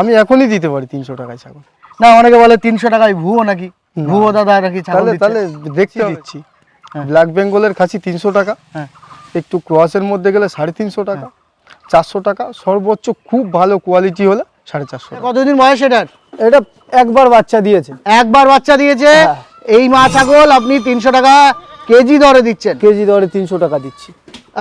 আমি এখনই দিতে পারি তিনশো টাকায় ছাগল। না অনেকে বলে তিনশো টাকায় ভুয়ো নাকি? ভুয়ো দাদা নাকি ছাগল তাহলে তাহলে দেখতে দিচ্ছি ব্ল্যাক বেঙ্গলের খাসি তিনশো টাকা। হ্যাঁ। একটু ক্রসের মধ্যে গেলে সাড়ে তিনশো টাকা চারশো টাকা সর্বোচ্চ খুব ভালো কোয়ালিটি হলে সাড়ে চারশো টাকা। কতদিন বয়স এটার? এটা একবার বাচ্চা দিয়েছে। একবার বাচ্চা দিয়েছে? হ্যাঁ। এই মা ছাগল আপনি তিনশো টাকা কেজি দরে দিচ্ছেন। কেজি দরে তিনশো টাকা দিচ্ছি।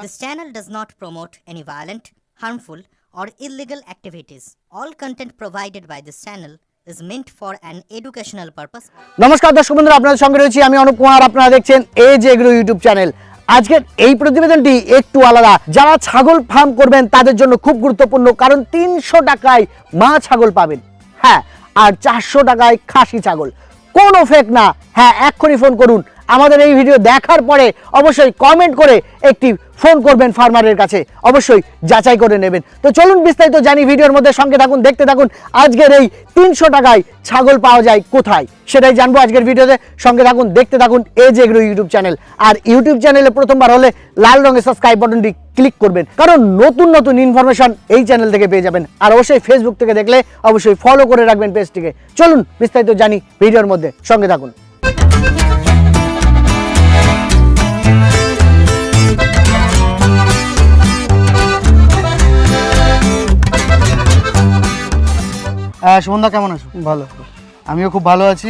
This channel does not promote any violent, harmful, or illegal activities. All content provided by this channel is meant for an educational purpose. নমস্কার, দর্শক বন্ধুরা, আপনাদের সঙ্গে রয়েছি আমি অনুপ কুমার। আপনারা দেখছেন এজ এগ্রো ইউটিউব চ্যানেল আজকের এই প্রতিবেদনটি একটু আলাদা। যারা ছাগল ফার্ম করবেন, তাদের জন্য খুব গুরুত্বপূর্ণ, কারণ তিনশো টাকায় মা ছাগল পাবেন। হ্যাঁ আর চারশো টাকায় খাসি ছাগল। কোনো ফেক না। হ্যাঁ এক্ষুনি ফোন করুন। আমাদের এই ভিডিও দেখার পরে অবশ্যই কমেন্ট করে একটি ফোন করবেন ফার্মারের কাছে। অবশ্যই যাচাই করে নেবেন। তো চলুন বিস্তারিত জানি ভিডিওর মধ্যে সঙ্গে থাকুন, দেখতে থাকুন, আজকের এই তিনশো টাকায় ছাগল পাওয়া যায় কোথায়? সেটাই জানব আজকের ভিডিওতে। সঙ্গে থাকুন, দেখতে থাকুন এজ এগ্রো ইউটিউব চ্যানেল আর ইউটিউব চ্যানেলে প্রথমবার হলে লাল রঙের সাবস্ক্রাইব বাটনটি ক্লিক করবেন। কারণ নতুন নতুন ইনফরমেশন এই চ্যানেল থেকে পেয়ে যাবেন। আর অবশ্যই ফেসবুক থেকে দেখলে অবশ্যই ফলো করে রাখবেন পেজটিকে চলুন বিস্তারিত জানি ভিডিওর মধ্যে। সঙ্গে থাকুন। সুমন্দা কেমন আছো? ভালো। আমিও খুব ভালো আছি।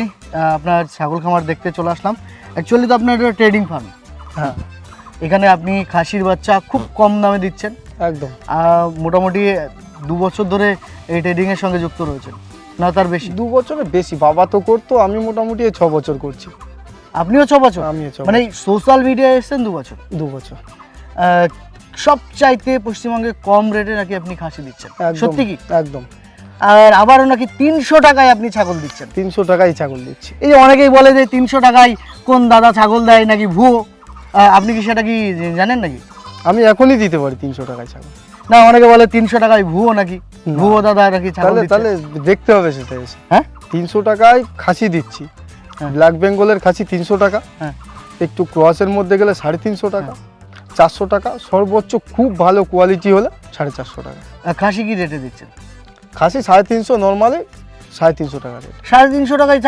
আপনার ছাগল খামার দেখতে চলে আসলাম। অ্যাকচুয়ালি তো আপনার ট্রেডিং ফার্ম হ্যাঁ। এখানে আপনি খাসির বাচ্চা খুব কম দামে দিচ্ছেন। একদম। মোটামুটি দু বছর ধরে এই ট্রেডিংয়ের সঙ্গে যুক্ত রয়েছেন। না তার বেশি? দু বছরের বেশি। বাবা তো করতো আমি মোটামুটি ছ বছর করছি। আপনিও ছ বছর? আমিও ছ মানে সোশ্যাল মিডিয়ায় এসেছেন দু বছর? দু বছর। আহ, সবচাইতে পশ্চিমবঙ্গে কম রেটে নাকি আপনি খাসি দিচ্ছেন? সত্যি কি? একদম। আর আবারও নাকি তিনশো টাকায় আপনি ছাগল দিচ্ছেন। তিনশো টাকাই ছাগল দিচ্ছি। এই যে অনেকেই বলে যে তিনশো টাকায় কোন দাদা ছাগল দেয় নাকি ভুয়ো? আপনি কি সেটা কি জানেন নাকি? আমি এখনই দিতে পারি তিনশো টাকায় ছাগল। না অনেকে বলে তিনশো টাকায় ভুয়ো নাকি? ভুয়ো দাদা নাকি ছাগল তাহলে দেখতে হবে সেটা এসে। হ্যাঁ? তিনশো টাকায় খাসি দিচ্ছি। হ্যাঁ। ব্ল্যাক বেঙ্গলের খাসি তিনশো টাকা। হ্যাঁ। একটু ক্রসের মধ্যে গেলে সাড়ে তিনশো টাকা। চারশো টাকা। সর্বোচ্চ খুব ভালো কোয়ালিটি হলে সাড়ে চারশো টাকা। খাসি কি রেটে দিচ্ছেন? খাসি সাড়ে তিনশো নর্মালে সাড়ে তিনশো টাকা রেট সাড়ে তিনশো টাকায়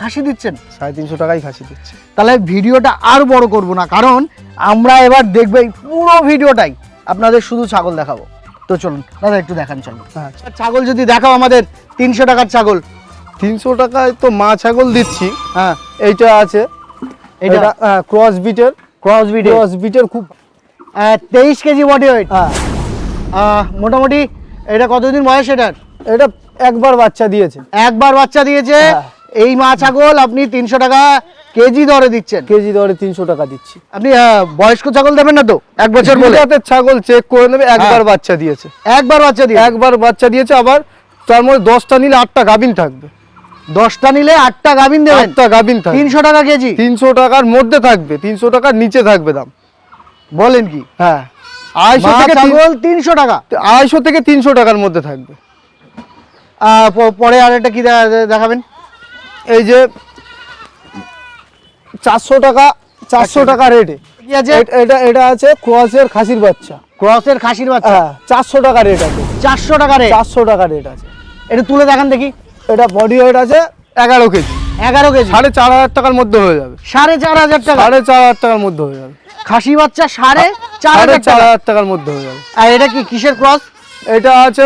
খাসি দিচ্ছেন? সাড়ে তিনশো টাকাই খাসি দিচ্ছে। তাহলে ভিডিওটা আর বড় করব না কারণ আমরা এবার দেখব পুরো ভিডিওটাই। আপনাদের শুধু ছাগল দেখাবো। তো চলুন দাদা একটু দেখান চলুন। হ্যাঁ। ছাগল যদি দেখাও আমাদের তিনশো টাকার ছাগল। তিনশো টাকায় তো মা ছাগল দিচ্ছি। হ্যাঁ। এইটা আছে। এটা ক্রস বিটের ক্রস ভিডিও ক্রস বিটের খুব তেইশ কেজি বডি ওয়েট হ্যাঁ। মোটামুটি এটা কতদিন বয়স এটার? এটা একবার বাচ্চা দিয়েছে। একবার বাচ্চা দিয়েছে? হ্যাঁ। এই মা ছাগল আপনি তিনশো টাকা কেজি দরে দিচ্ছেন। কেজি দরে তিনশো টাকা দিচ্ছি। আপনি বয়স্ক ছাগল দেবেন না তো? এক বছর বলে। ছাগল চেক করে নেবে একবার হ্যাঁ। বাচ্চা দিয়েছে। একবার বাচ্চা দিয়ে একবার বাচ্চা দিয়েছে আবার তার মধ্যে দশটা নিলে আটটা গাভিন থাকবে। দশটা নিলে আটটা গাভিন দেবেন? আটটা গাভিন থাকবে। তিনশো টাকা কেজি? তিনশো টাকার মধ্যে থাকবে তিনশো টাকার নিচে থাকবে দাম। বলেন কি? হ্যাঁ। আড়াইশো থেকে ছাগল তিনশো টাকা। আড়াইশো থেকে তিনশো টাকার মধ্যে থাকবে। পরে আর একটা কি দেখাবেন? এই যে চারশো টাকা চারশো টাকা রেটে এটা এটা আছে ক্রসের খাসির বাচ্চা। ক্রসের খাসির বাচ্চা? হ্যাঁ চারশো টাকা রেট আছে। চারশো টাকা রে চারশো টাকা রেট আছে। এটা তুলে দেখান দেখি। এটা বডি ওয়েট আছে এগারো কেজি। এগারো কেজি? সাড়ে চার হাজার টাকার মধ্যে হয়ে যাবে। সাড়ে চার হাজার টাকা? সাড়ে চার হাজার টাকার মধ্যে হয়ে যাবে। খাসি বাচ্চা সাড়ে চার হাজার টাকার মধ্যে হয়ে যাবে আর এটা কি কিসের ক্রস? এটা আছে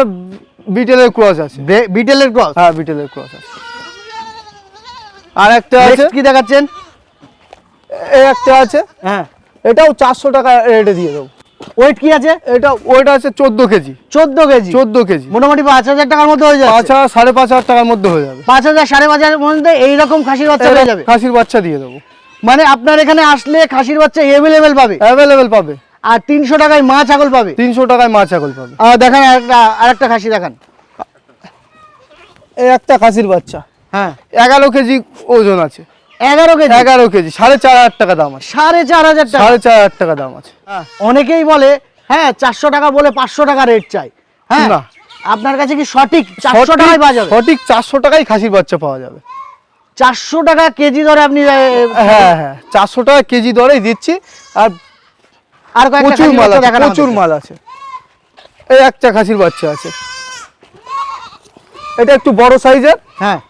বিটেলের ক্রস আছে। বিটেলের ক্রস? হ্যাঁ বিটেলের ক্রস আছে। আর একটা আছে কি দেখাচ্ছেন? এই একটা আছে। হ্যাঁ। এটাও চারশো টাকা রেটে দিয়ে দেবো। ওয়েট কি আছে? এটা ওইটা আছে চোদ্দ কেজি। চোদ্দ কেজি? চোদ্দ কেজি। মোটামুটি পাঁচ হাজার টাকার মধ্যে হয়ে পাঁচ হাজার সাড়ে পাঁচ হাজার টাকার মধ্যে হয়ে যাবে। পাঁচ হাজার সাড়ে পাঁচ হাজার মধ্যে এইরকম খাসির বাচ্চা হয়ে যাবে। খাসির বাচ্চা দিয়ে দেবো। মানে আপনার এখানে আসলে খাসির বাচ্চা অ্যাভেলেবেল পাবে। অ্যাভেলেবেল পাবে। আর তিনশো টাকায় মা ছাগল পাবে। তিনশো টাকায় মা ছাগল পাবে। আহ, দেখান আরেকটা আরেকটা খাসি দেখান। এই একটা খাসির বাচ্চা। হ্যাঁ। এগারো কেজি ওজন আছে। এগারো কেজি? এগারো কেজি সাড়ে চার হাজার টাকা দাম আছে। সাড়ে চার হাজার টাকা? সাড়ে চার হাজার টাকা দাম আছে। হ্যাঁ, অনেকেই বলে হ্যাঁ চারশো টাকা বলে পাঁচশো টাকা রেট চাই। হ্যাঁ না। আপনার কাছে কি সঠিক চারশো টাকায় পাওয়া যাবে? সঠিক চারশো টাকায় খাসির বাচ্চা পাওয়া যাবে। চারশো টাকা কেজি ধরে আপনি হ্যাঁ হ্যাঁ চারশো টাকা কেজি দরেই দিচ্ছি। আর আর প্রচুর মাল আছে প্রচুর মাল আছে। এই একটা খাসির বাচ্চা আছে। এটা একটু বড় সাইজের। হ্যাঁ।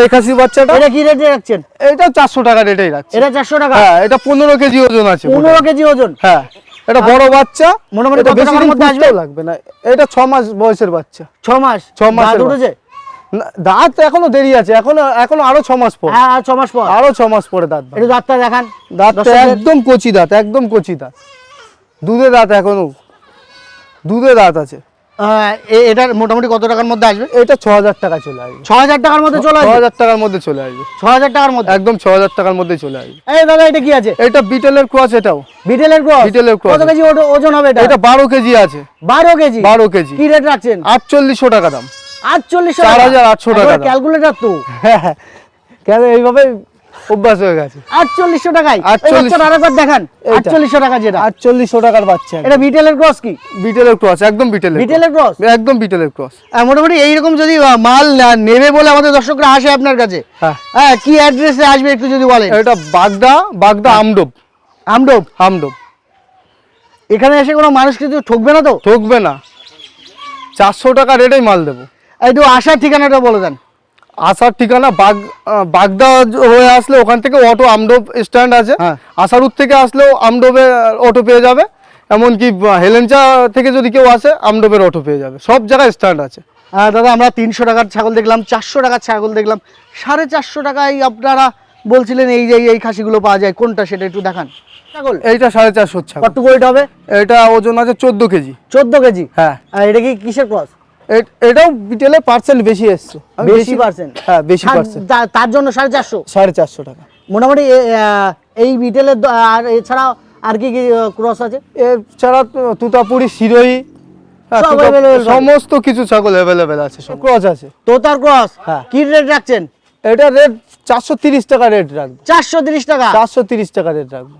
এই খাসির বাচ্চাটা এটা কি রেটে রাখছেন? এটা চারশো টাকা রেটেই রাখছে। এটা চারশো টাকা? হ্যাঁ এটা পনেরো কেজি ওজন আছে পনেরো কেজি ওজন? হ্যাঁ এটা বড় বাচ্চা। মোটামুটি কত টাকার মধ্যে আসবে? লাগবে না। এটা ছ মাস বয়সের বাচ্চা। ছ মাস? ছ দাঁত বাচ্চা। দাঁত এখনও দেরি আছে এখনও এখনও আরও ছ মাস পর। হ্যাঁ ছ মাস পর। আরও ছ মাস পরে দাঁত একটু দাঁতটা দেখান। দাঁতটা একদম কচি দাঁত একদম কচি দাঁত। দুধে দাঁত এখনও। দুধে দাঁত আছে। এটার মোটামুটি কত টাকার মধ্যে আসবে? এটা ছ হাজার টাকা চলে আসবে। ছ হাজার টাকার মধ্যে চলে ছ আসবে? হাজার টাকার মধ্যে চলে আসবে। ছ হাজার টাকার মধ্যে? একদম ছ হাজার টাকার মধ্যে চলে আসবে। এই দাদা এটা কি আছে? এটা বিটেলের ক্রস এটাও। বিটেলের ক্রস? বিটেলের cross। কত কেজি ওজন হবে এটা? এটা বারো কেজি আছে। বারো কেজি? বারো কেজি। কি রেট রাখছেন? আটচল্লিশশো টাকা দাম। আটচল্লিশশো 4,800 টাকা দাম। ক্যালকুলেটার তো। হ্যাঁ হ্যাঁ কেন এইভাবে অভ্যাস হয়ে গেছে? আটচল্লিশশো টাকায়। 48 আরেকবার দেখান। আটচল্লিশশো টাকা যেটা। আটচল্লিশশো টাকার বাচ্চা এটা বিটেলের ক্রস কি? বিটেলের ক্রস একদম বিটেলের বিটেলের ক্রস একদম বিটেলের ক্রস মোটামুটি এইরকম যদি মাল নেবে বলে আমাদের দর্শকরা আসে আপনার কাছে হ্যাঁ। হ্যাঁ কি অ্যাড্রেসে আসবে একটু যদি বলেন? এটা বাগদা বাগদা আমডোব। আমডোব? আমডোব। এখানে এসে কোনো মানুষ কিছু ঠকবে না তো? ঠকবে না। চারশো টাকা রেটেই মাল দেবো। একটু আসার ঠিকানাটা বলে দেন। আসার ঠিকানা বাগ বাগদা হয়ে আসলে ওখান থেকে অটো আমডোব স্ট্যান্ড আছে। হ্যাঁ। আসারুর থেকে আসলেও আমডোবে অটো পেয়ে যাবে। এমনকি হেলেঞ্চা থেকে যদি কেউ আসে আমডোবের অটো পেয়ে যাবে। সব জায়গায় স্ট্যান্ড আছে। হ্যাঁ দাদা আমরা তিনশো টাকার ছাগল দেখলাম চারশো টাকার ছাগল দেখলাম। সাড়ে চারশো টাকায় আপনারা বলছিলেন এই যে এই খাসিগুলো পাওয়া যায়। কোনটা সেটা একটু দেখান। ছাগল? এইটা সাড়ে চারশো ছাগল। কত ওয়েট হবে এটা ওজন আছে চোদ্দ কেজি। চোদ্দ কেজি? হ্যাঁ। এটা কি কিসের ক্রস? এটাও বিটেলে পার্সেন্ট বেশি এসছে। বেশি percent? হ্যাঁ বেশি পার্সেন্ট তার জন্য সাড়ে চারশো। সাড়ে চারশো টাকা। মোটামুটি এই বিটেলের আর এছাড়া আর কি কি ক্রস আছে? এছাড়া তুতাপুরি শিরোই হ্যাঁ। সমস্ত কিছু ছাগল অ্যাভেলেবেল আছে সব ক্রস আছে। তোতার ক্রস হ্যাঁ। কি রেট রাখছেন? এটা রেট চারশো তিরিশ টাকা রেট রাখব। চারশো তিরিশ টাকা? চারশো তিরিশ টাকা রেট রাখব।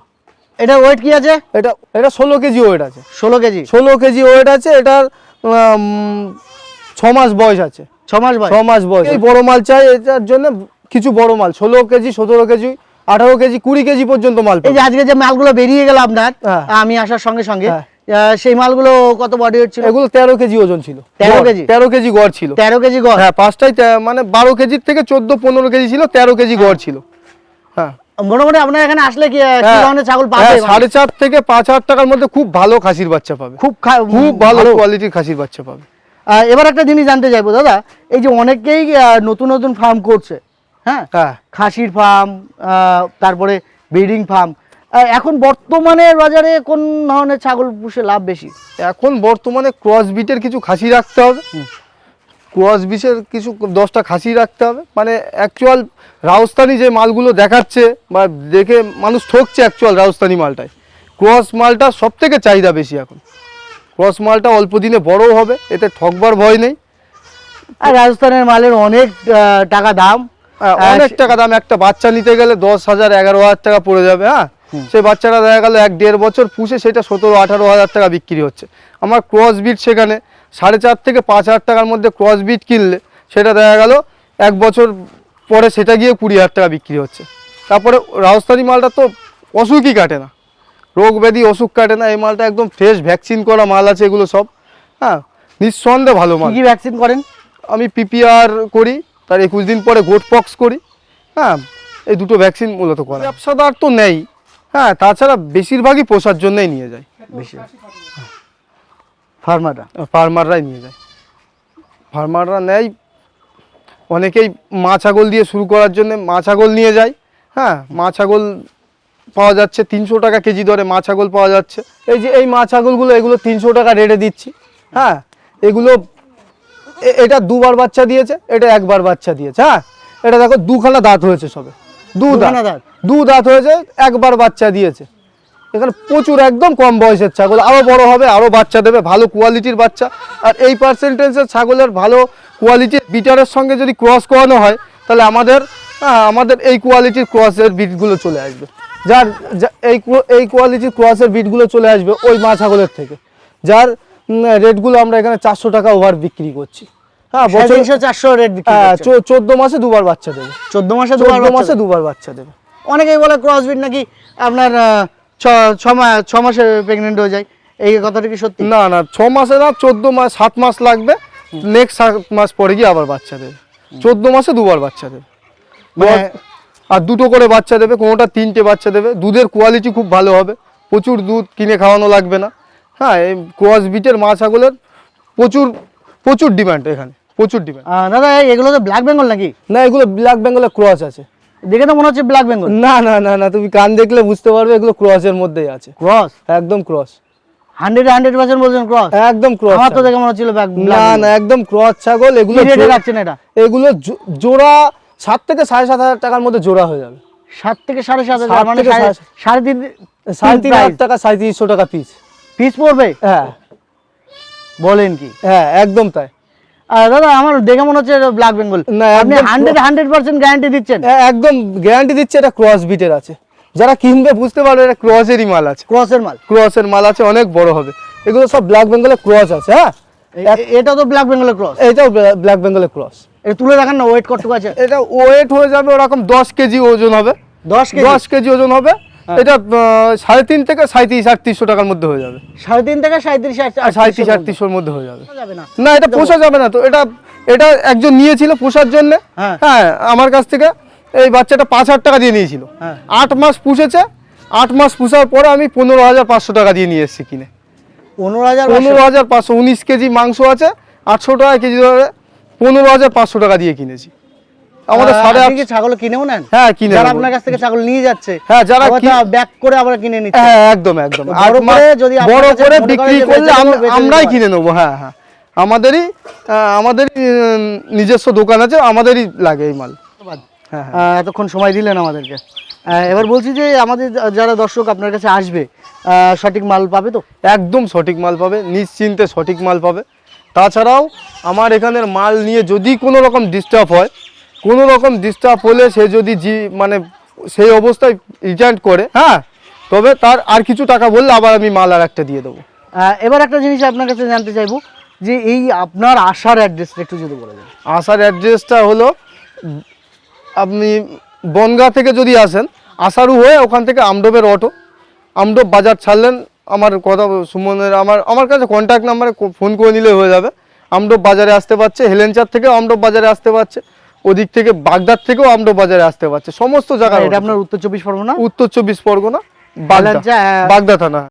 এটা ওয়েট কি আছে? এটা এটা ষোলো কেজি ওয়েট আছে। ষোলো কেজি। ষোলো কেজি ওয়েট আছে এটার ছ মাস বয়স আছে। ছ মাস ছ বয়স। মাস বয়স এই বড় মাল চাই এটার জন্য কিছু বড় মাল ষোলো কেজি সতেরো কেজি আঠারো কেজি কুড়ি কেজি পর্যন্ত মাল এই যে আজকে যে মালগুলো বেরিয়ে গেল আপনার হ্যাঁ। আমি আসার সঙ্গে সঙ্গে হ্যাঁ। সেই মালগুলো কত বডি ওয়েট ছিল? এগুলো তেরো কেজি ওজন ছিল। 13 গড়, কেজি? তেরো কেজি গড় ছিল। তেরো কেজি গড়? হ্যাঁ পাঁচটাই মানে বারো কেজির থেকে চোদ্দ পনেরো কেজি ছিল তেরো কেজি গড় ছিল। হ্যাঁ। মোটামুটি আপনার এখানে আসলে কি হ্যাঁ, ধরনের ছাগল পাবে? হ্যাঁ? সাড়ে চার থেকে পাঁচ হাজার টাকার মধ্যে খুব ভালো খাসির বাচ্চা পাবে। খুব খুব ভালো। কোয়ালিটির খাসির বাচ্চা পাবে। এবার একটা জিনিস জানতে চাইব দাদা। এই যে অনেকেই নতুন নতুন ফার্ম করছে হ্যাঁ? হ্যাঁ। খাসির ফার্ম তারপরে ব্রিডিং ফার্ম এখন বর্তমানে বাজারে কোন ধরনের ছাগল পুষে লাভ বেশি? এখন বর্তমানে ক্রস বিটের কিছু খাসি রাখতে হবে। ক্রস বিটের কিছু দশটা খাসি রাখতে হবে। মানে অ্যাকচুয়াল রাজস্থানি যে মালগুলো দেখাচ্ছে বা দেখে মানুষ ঠকছে অ্যাকচুয়াল রাজস্থানি মালটায়। ক্রস মালটা সব থেকে চাহিদা বেশি এখন। ক্রস মালটা অল্প দিনে বড়ও হবে এতে ঠকবার ভয় নেই। আর রাজস্থানের মালের অনেক টাকা দাম। হ্যাঁ, অনেক টাকা দাম একটা বাচ্চা নিতে গেলে দশ হাজার এগারো হাজার টাকা পড়ে যাবে হ্যাঁ? সেই বাচ্চাটা দেখা গেল এক দেড় বছর পুষে সেটা সতেরো আঠারো হাজার টাকা বিক্রি হচ্ছে। আমার ক্রস বিট সেখানে সাড়ে চার থেকে পাঁচ হাজার টাকার মধ্যে ক্রস বিট কিনলে সেটা দেখা গেল এক বছর পরে সেটা গিয়ে কুড়ি হাজার টাকা বিক্রি হচ্ছে। তারপরে রাজস্থানি মালটা তো অসুখই কাটে না। রোগ ব্যাধি অসুখ কাটে না এই মালটা একদম ফ্রেশ ভ্যাকসিন করা মাল আছে এগুলো সব। হ্যাঁ নিঃসন্দেহে ভালো মাল। কি ভ্যাকসিন করেন? আমি পিপিআর করি তার একুশ দিন পরে গোট পক্স করি। হ্যাঁ এই দুটো ভ্যাকসিন মূলত করা। ব্যবসাদার তো নেই। হ্যাঁ তাছাড়া বেশিরভাগই পোষার জন্যই নিয়ে যায়। বেশি ফার্মাররা? ফার্মাররাই নিয়ে যায়। ফার্মাররা নেয় অনেকেই মা ছাগল দিয়ে শুরু করার জন্য মা ছাগল নিয়ে যায়। হ্যাঁ মা ছাগল পাওয়া যাচ্ছে। তিনশো টাকা কেজি দরে মা ছাগল পাওয়া যাচ্ছে। এই যে এই মা ছাগলগুলো এগুলো তিনশো টাকা রেটে দিচ্ছি। হ্যাঁ এগুলো এটা দুবার বাচ্চা দিয়েছে এটা একবার বাচ্চা দিয়েছে। হ্যাঁ এটা দেখো দুখানা দাঁত হয়েছে সবে। দু দাঁত? দু দাঁত হয়েছে একবার বাচ্চা দিয়েছে। এখানে প্রচুর একদম কম বয়সের ছাগল। আরও বড় হবে আরও বাচ্চা দেবে ভালো কোয়ালিটির বাচ্চা। আর এই পার্সেন্টেজের ছাগলের ভালো কোয়ালিটির বিটারের সঙ্গে যদি ক্রস করানো হয় তাহলে আমাদের হ্যাঁ, আমাদের এই কোয়ালিটির ক্রসের বিটগুলো চলে আসবে। যার এই এই কোয়ালিটির ক্রসের বিটগুলো চলে আসবে ওই মা ছাগলের থেকে। যার রেটগুলো আমরা এখানে চারশো টাকা ওভার বিক্রি করছি। হ্যাঁ চারশো রেট হ্যাঁ। চোদ্দ মাসে দুবার বাচ্চা দেবে। চোদ্দ মাসে দুবার মাসে দুবার বাচ্চা দেবে। অনেকেই বলে ক্রসবিট নাকি আপনার ছ ছ মাস ছ মাসে প্রেগনেন্ট হয়ে যায়। এই কথাটা কি সত্যি? না না ছ মাসে না চোদ্দ মাস সাত মাস লাগবে। নেক্সট সাত মাস পরে গিয়ে আবার বাচ্চা দেবে। চোদ্দ মাসে দুবার বাচ্চা দেবে। মানে- আর দুটো করে বাচ্চা দেবে কোনোটা তিনটে বাচ্চা দেবে। দুধের কোয়ালিটি খুব ভালো হবে। প্রচুর দুধ কিনে খাওয়ানো লাগবে না। হ্যাঁ এই ক্রস বিটের মা ছাগলের প্রচুর প্রচুর ডিমান্ড এখানে। প্রচুর ডিমান্ড দাদা এগুলো তো ব্ল্যাক বেঙ্গল নাকি? না এগুলো ব্ল্যাক বেঙ্গলের ক্রস আছে। দেখে তো মনে হচ্ছে ব্ল্যাক বেঙ্গল না না না না তুমি কান দেখলে বুঝতে পারবে এগুলো ক্রসের মধ্যেই আছে। ক্রস একদম ক্রস হান্ড্রেড হান্ড্রেড পার্সেন্ট বলছেন ক্রস একদম ক্রস আমার তো দেখে মনে হচ্ছিল না না একদম ক্রস ছাগল এগুলো রাখছেন এটা। এগুলো জোড়া সাত থেকে সাড়ে সাত হাজার টাকার মধ্যে জোড়া হয়ে যাবে। সাত থেকে সাড়ে সাত হাজার মানে সাড়ে- তিন সাড়ে তিন হাজার টাকা সাড়ে তিনশো টাকা পিস পিস পড়বে? হ্যাঁ। বলেন কি? হ্যাঁ একদম তাই। দাদা আমার দেখে মনে হচ্ছে ব্ল্যাক বেঙ্গল আপনি হান্ড্রেড হান্ড্রেড পার্সেন্ট গ্যারান্টি দিচ্ছেন? একদম গ্যারান্টি দিচ্ছে এটা ক্রস বিটের আছে। যারা কিনবে বুঝতে পারবে এটা ক্রসেরই মাল আছে। ক্রসের মাল? ক্রসের মাল আছে অনেক বড় হবে। এগুলো সব ব্ল্যাক বেঙ্গলের ক্রস আছে হ্যাঁ? এটা তো ব্ল্যাক বেঙ্গলের ক্রস এটাও ব্ল্যাক বেঙ্গলের ক্রস এটা তুলে দেখান না ওয়েট কতটুকু আছে? এটা ওয়েট হয়ে যাবে ওরকম দশ কেজি ওজন হবে। দশ কেজি? দশ কেজি ওজন হবে। এটা আহ, সাড়ে তিন থেকে সাঁত্রিশ আটত্রিশশো টাকার মধ্যে হয়ে যাবে। সাড়ে তিন থেকে সাঁত্রিশ সাঁত্রিশ আটত্রিশশোর মধ্যে? হয়ে যাবে। না? এটা পোষা যাবে না তো। এটা এটা একজন নিয়েছিল পোষার জন্য। হ্যাঁ। হ্যাঁ আমার কাছ থেকে এই বাচ্চাটা পাঁচ হাজার টাকা দিয়ে নিয়েছিল। হ্যাঁ। আট মাস পুষেছে। আট মাস পুষার পরে আমি পনেরো হাজার পাঁচশো টাকা দিয়ে নিয়ে এসেছি কিনে। পনেরো হাজার পনেরো হাজার পাঁচশো উনিশ কেজি মাংস আছে আটশো টাকা কেজি ধরে। পনেরো হাজার পাঁচশো টাকা দিয়ে কিনেছি। আমাদের সাড়ে আপনি ছাগল কিনেও নেন? হ্যাঁ কিনে যারা আপনার কাছ থেকে ছাগল নিয়ে যাচ্ছে হ্যাঁ, যারা ব্যাক করে আবার কিনে নিচ্ছে। হ্যাঁ একদম একদম। বড় করে যদি বড় করে বিক্রি করলে বেচে আম- দেবো, বেচে আমরাই কিনে নেব হ্যাঁ হ্যাঁ। আমাদেরই আমাদেরই নিজস্ব দোকান আছে আমাদেরই লাগে এই মাল। হ্যাঁ হ্যাঁ। এতক্ষণ সময় দিলেন আমাদেরকে। এবার বলছি যে আমাদের যারা দর্শক আপনার কাছে আসবে আহ, সঠিক মাল পাবে তো? একদম সঠিক মাল পাবে নিশ্চিন্তে সঠিক মাল পাবে। তাছাড়াও আমার এখানের মাল নিয়ে যদি কোনো রকম ডিস্টার্ব হয় কোনো রকম ডিস্টার্ব হলে সে যদি জি মানে সেই অবস্থায় রিটার্ন করে হ্যাঁ। তবে তার আর কিছু টাকা বললে আবার আমি মাল আর একটা দিয়ে দেবো। আহ, এবার একটা জিনিস আপনার কাছে জানতে চাইব যে এই আপনার আসার অ্যাড্রেসটা একটু যদি বলে দেন। আসার অ্যাড্রেসটা হলো আপনি বনগাঁ থেকে যদি আসেন আসারু হয়ে ওখান থেকে আমডোবের অটো আমডোব বাজার ছাড়লেন আমার কথা সুমনের আমার আমার কাছে কন্ট্যাক্ট নাম্বারে ফোন করে নিলে হয়ে যাবে। আমডোব বাজারে আসতে পারছে হেলেনচার থেকেও আমডোব বাজারে আসতে পারছে ওদিক থেকে বাগদার থেকেও আমডোব বাজারে আসতে পারছে সমস্ত জায়গায় এটা আপনার উত্তর চব্বিশ পরগনা? উত্তর চব্বিশ পরগনা বাগদা হ্যাঁ। বাগদা থানা।